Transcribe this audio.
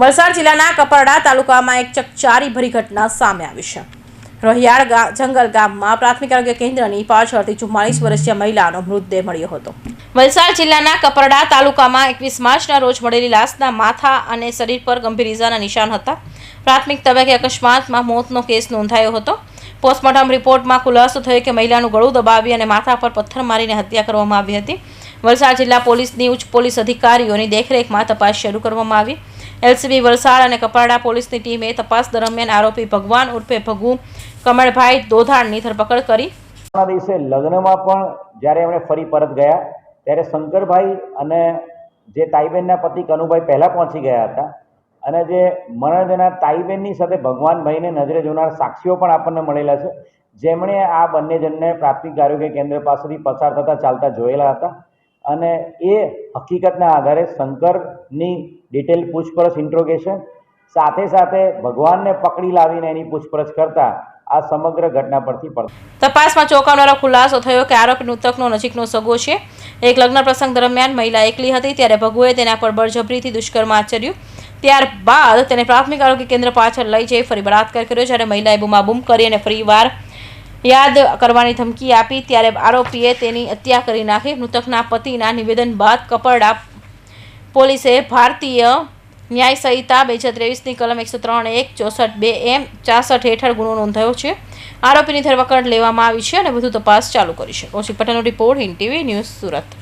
વલસાડ જિલ્લાના કપરડા તાલુકામાં એક ચકચારી ભરી ઘટના સામે આવી છે. રોહિયાળ જંગલ ગામમાં પ્રાથમિક આરોગ્ય કેન્દ્રની પાછળથી ચુમ્માલીસ વર્ષીય મહિલાનો મૃતદેહ મળ્યો હતો. વલસાડ જિલ્લાના કપરડા તાલુકામાં એકવીસ માર્ચના રોજ મળેલી લાશના માથા અને શરીર પર ગંભીર ઇજાના નિશાન હતા. પ્રાથમિક તબક્કે અકસ્માતમાં મોતનો કેસ નોંધાયો હતો. પોસ્ટમોર્ટમ રિપોર્ટમાં ખુલાસો થયો કે મહિલાનું ગળું દબાવી અને માથા પર પથ્થર મારીને હત્યા કરવામાં આવી હતી. વલસાડ જિલ્લા પોલીસની ઉચ્ચ પોલીસ અધિકારીઓની દેખરેખમાં તપાસ શરૂ કરવામાં આવી. એલસીબી વલસાડ અને કપરાડા પોલીસની ટીમે તપાસ દરમિયાન આરોપી ભગવાન ઉર્ફે ભગુ કમળભાઈ દોધાણની ધરપકડ કરી. દિવસે લગ્નમાં પણ જ્યારે એમણે ફરી પરત ગયા, ત્યારે શંકરભાઈ અને જે તાઈબેનના પતિ કનુભાઈ પહેલાં પહોંચી ગયા હતા અને જે મરણજના તાઈબેનની સાથે ભગવાનભાઈને નજરે જોનાર સાક્ષીઓ પણ આપણને મળેલા છે. જેમણે આ બંને જણને પ્રાથમિક આરોગ્ય કેન્દ્ર પાસેથી પસાર થતા ચાલતા જોયેલા હતા. અને એ હકીકતના આધારે શંકરની ડિટેલ પૂછપરછ ઇન્ટ્રોગેશન સાથે સાથે ભગવાનને પકડી લાવીને એની પૂછપરછ કરતા આ સમગ્ર ઘટના પરથી પડતા. તપાસમાં ચોંકાવનારો ખુલાસો થયો કે આરોપી મૃતકનો નજીકનો સગો છે. એક લગ્ન પ્રસંગ દરમિયાન મહિલા એકલી હતી, ત્યારે ભગુએ તેના પર બળજબરીથી દુષ્કર્મ આચર્યું. ત્યારબાદ તેને પ્રાથમિક આરોગ્ય કેન્દ્ર પાછળ લઈ જઈ ફરી બળાત્કાર કર્યો, જ્યારે મહિલાએ બૂમાબૂમ કરી અને ફરીવાર યાદ કરવાની ધમકી આપી ત્યારે આરોપીએ તેની હત્યા કરી નાખી. મૃતકના પતિના નિવેદન બાદ કપરડા પોલીસે ભારતીય ન્યાય સંહિતા બે હજાર ત્રેવીસની કલમ એકસો ત્રણ એક ચોસઠ બે એમ ચાસઠ હેઠળ ગુનો નોંધાયો છે. આરોપીની ધરપકડ લેવામાં આવી છે અને વધુ તપાસ ચાલુ કરી છે. કૌશિક પટેલનો report Hind TV news Surat.